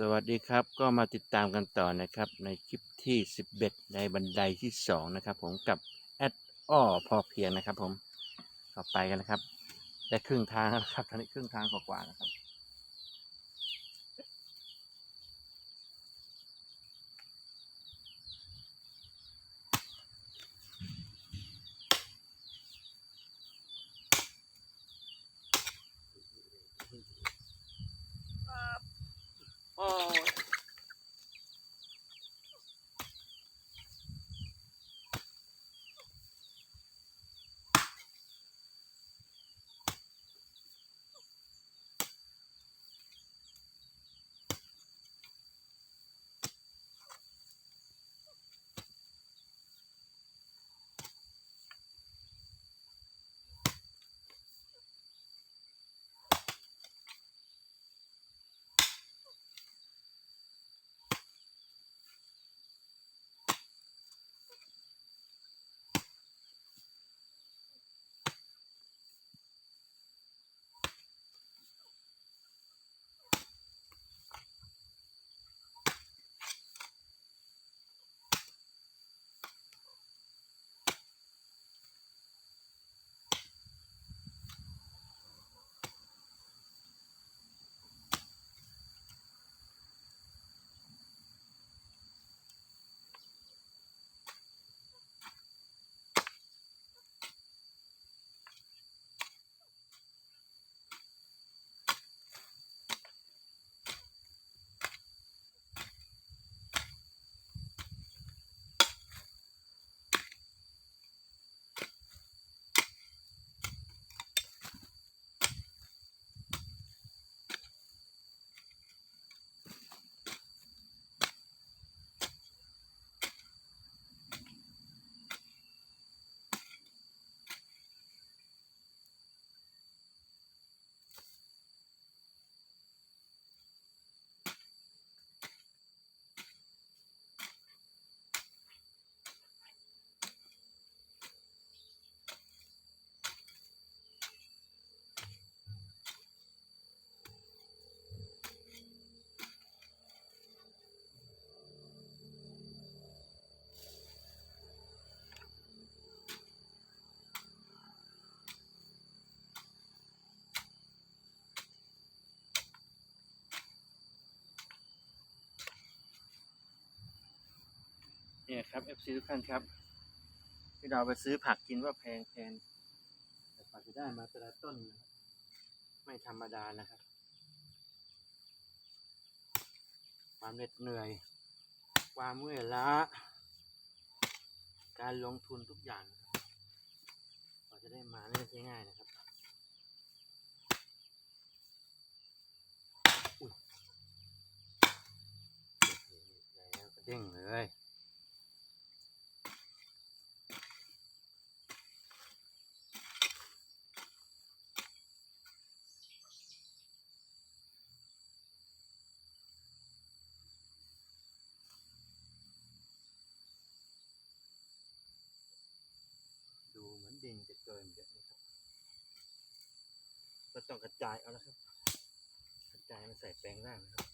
สวัสดีครับก็มาติดตามกันต่อนะครับ ในคลิปที่ 11 ในบันไดที่ 2 นะครับ ผมกับแอดอ้อพอเพียงนะครับ ผมต่อไปกันนะครับได้ครึ่งทางแล้วนะครับตอนนี้ครึ่งทางกว่าๆนะครับ เนี่ยครับ FC ทุกท่านครับที่เราไปซื้อผักกินว่าแพงแพงแต่กว่าจะได้มาแต่ละต้นนะครับไม่ธรรมดานะครับ ความเหน็ดเหนื่อย ความเมื่อยล้า การลงทุนทุกอย่างนะครับกว่าจะได้มาไม่ใช่ง่ายนะครับอุ๊ยแล้วกระเด้งเลย นจะเกินเยอะนะครับ ก็ต้องกระจายเอาละครับ กระจายมาใส่แปลงล่างนะครับ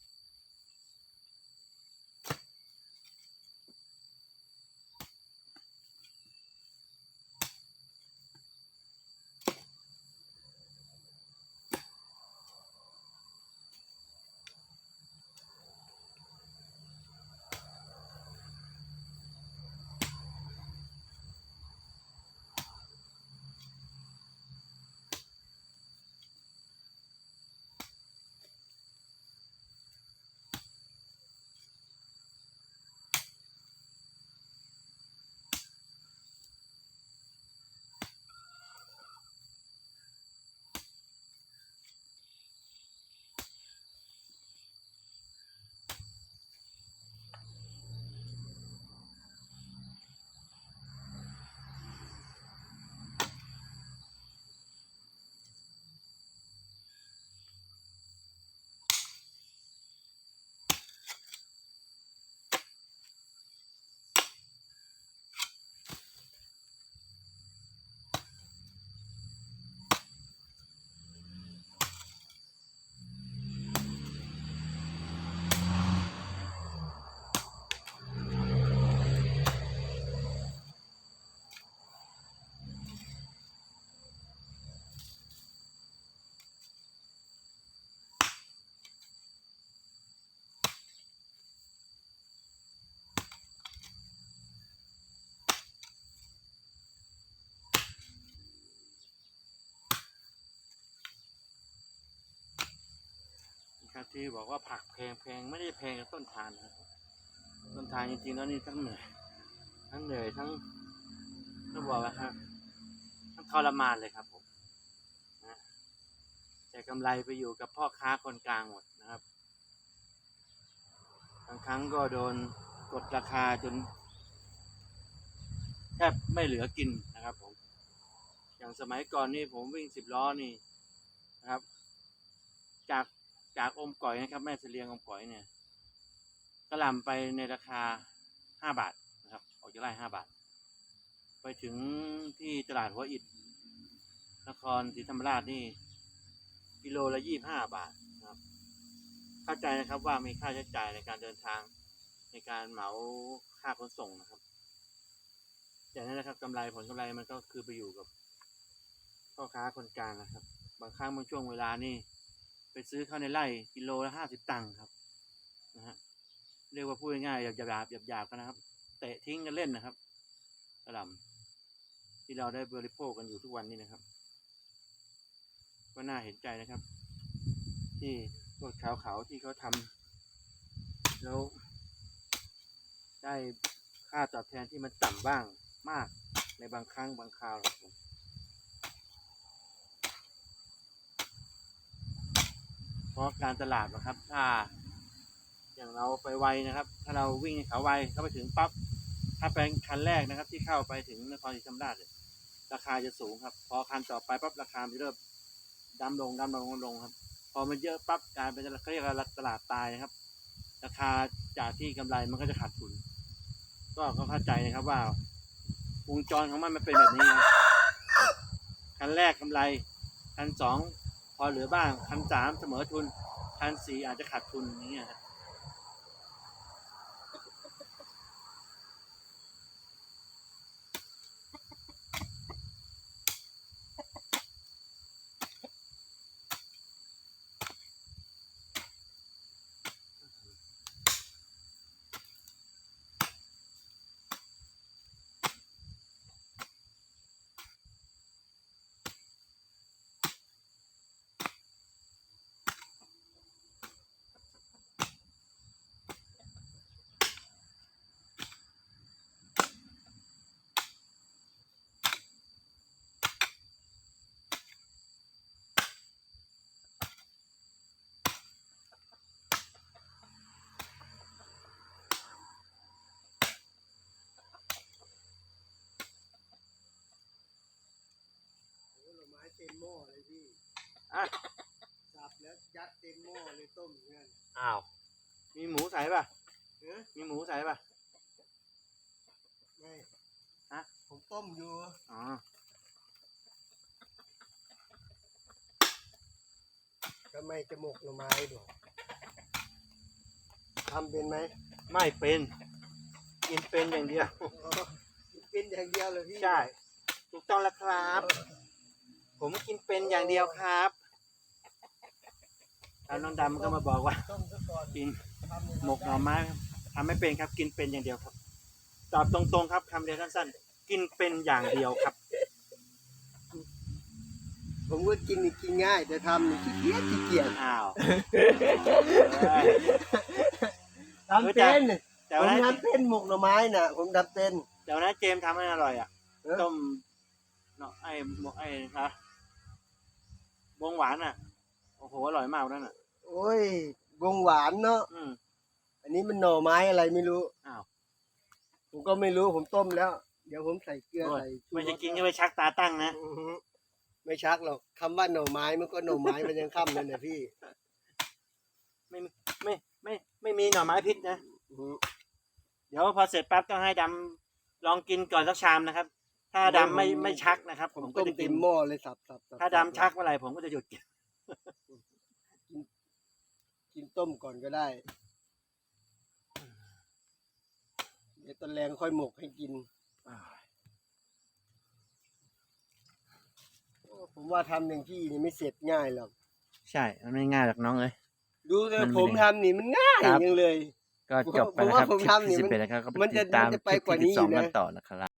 ครับที่บอกว่าผักแพงแพงไม่ได้แพงกับต้นทานนะครับต้นทานจริงๆแล้วนี่ทั้งเหนื่อยทั้งเหนื่อยทั้งต้องบอกว่าครับทั้งทรมานเลยครับผมนะแต่กำไรไปอยู่กับพ่อค้าคนกลางหมดนะครับบางครั้งก็โดนกดราคาจนแทบไม่เหลือกินนะครับผมอย่างสมัยก่อนนี่ผมวิ่งสิบล้อนี่นะครับ จากากอมก่อยนะครับแม่เสลียงอมก่อยเนี่ยกระลำไปในราคาห้าบาทนะครับ ออกจากไร่ห้าบาท ไปถึงที่ตลาดหัวอิฐนครศรีธรรมราชนี่กิโลละยี่ห้าบาทนะครับ เข้าใจนะครับว่ามีค่าใช้จ่ายในการเดินทางในการเหมาค่าขนส่งนะครับอย่างนั้นนะครับกำไรผลกำไรมันก็คือไปอยู่กับพ่อค้าคนกลางนะครับ บางครั้งบางช่วงเวลานี่ ไปซื้อข้าวในไร่กิโลละห้าสิบตังค์ครับนะฮะเรียกว่าพูดง่ายๆหยาบหยาบหยาบหยาบๆกันนะครับ เตะทิ้งกันเล่นนะครับกระหลำที่เราได้บริโภคกันอยู่ทุกวันนี้นะครับ ก็น่าเห็นใจนะครับ ที่พวกชาวเขาที่เขาทำแล้วได้ค่าตอบแทนที่มันต่ำบ้างมากในบางครั้งบางคราวครับผม เพราะการตลาดนะครับ ถ้า อย่างเราไปไวนะครับ ถ้าเราวิ่งให้เขาไวเข้าไปถึงปั๊บถ้าเป็นคันแรกนะครับ ที่เข้าไปถึงนครศรีธรรมราชราคาจะสูงครับ พอคันต่อไปปั๊บราคาจะเริ่มดำลงดำลงดำลงครับ พอมันเยอะปั๊บกลายเป็นเขาเรียกว่าตลาดตายนะครับ ราคาจากที่กำไรมันก็จะขาดทุน ก็เข้าใจนะครับว่าวงจรของมันมันเป็นแบบนี้ครับคันแรกกำไรคันสอง พอเหลือบ้างคันสามเสมอทุนคันสี่อาจจะขาดทุนอย่างเงี้ยครับ เต็มหม้อเลยพี่อะสับแล้วยัดเต็มหม้อเลยต้มอย่างนั้นอ้าว มีหมูใส่ป่ะเนื้อมีหมูใส่ป่ะ ไม่ฮะ ผมต้มอยู่อ๋อ ทำไมจะหมกหน่อไม้ด้วยทำเป็นไหมไม่เป็น กินเป็นอย่างเดียว อ๋อเป็นอย่างเดียวเลยพี่ ใช่ ถูกต้องแล้วครับ ผมกินเป็นอย่างเดียวครับแล้วน้องดำก็มาบอกว่า ต้มซะก่อนกินทำยังไงหมกหน่อไม้ทำไม่เป็นครับ กินเป็นอย่างเดียวครับ ตอบตรงๆครับคำเดียวสั้นๆกินเป็นอย่างเดียวครับ ผมก็กินนี่กินง่าย แต่ทำนี่ขี้เกียจขี้เกียจอ้าวทำเป็นแต่ผมวันนั้นทำเป็นหมกหน่อไม้น่ะ ผมทำเป็นแต่วันนั้นเจมส์ทำให้อร่อยอะ เออ ต้มเนาะไอ้หมกไอ้นะ วงหวานอะ โอ้โห อร่อยมากนั่นอะ โอ้ยวงหวานเนาะ อืม อันนี้มันหน่อไม้อะไรไม่รู้ อ้าว ผมก็ไม่รู้ผมต้มแล้ว เดี๋ยวผมใส่เกลือโอ้ย ใส่ชูรสไม่จะกินก็ไปชักตาตั้งนะ อือฮึไม่ชักหรอกคำว่าหน่อไม้มันก็หน่อไม้มันยังค่ำเลยนะพี่ไม่ไม่ ไม่ ไม่มีหน่อไม้พิษนะ อือฮึเดี๋ยวพอเสร็จปั๊บต้องให้ดำลองกินก่อนสักชามนะครับ ถ้าดำไม่ไม่ชักนะครับผผมมก็ต้มจะเต็กินมหม้อเลยสับสับสับถ้าดำชักเมื่อไหร่ผมก็จะหยุดกินกินต้มก่อนก็ได้เดี๋ยวตอนแรงค่อยหมกให้กินโอ้ผมว่าทำอย่างที่นี่ไม่เสร็จง่ายหรอก ใช่ มันไม่ง่ายหรอกน้องเอ้ย ดูแต่มันไม่ผมได้ทำนี่มันง่ายครับยังเลย ก็จบไปผมแล้วว่าครับผมคลิปทำนี่ที่สิบมันเอ็ดนะครับก็ไปมันจะติดตามมันจะไปคลิปกว่าที่นี้สิบสองอยู่นะ กันต่อนะครับ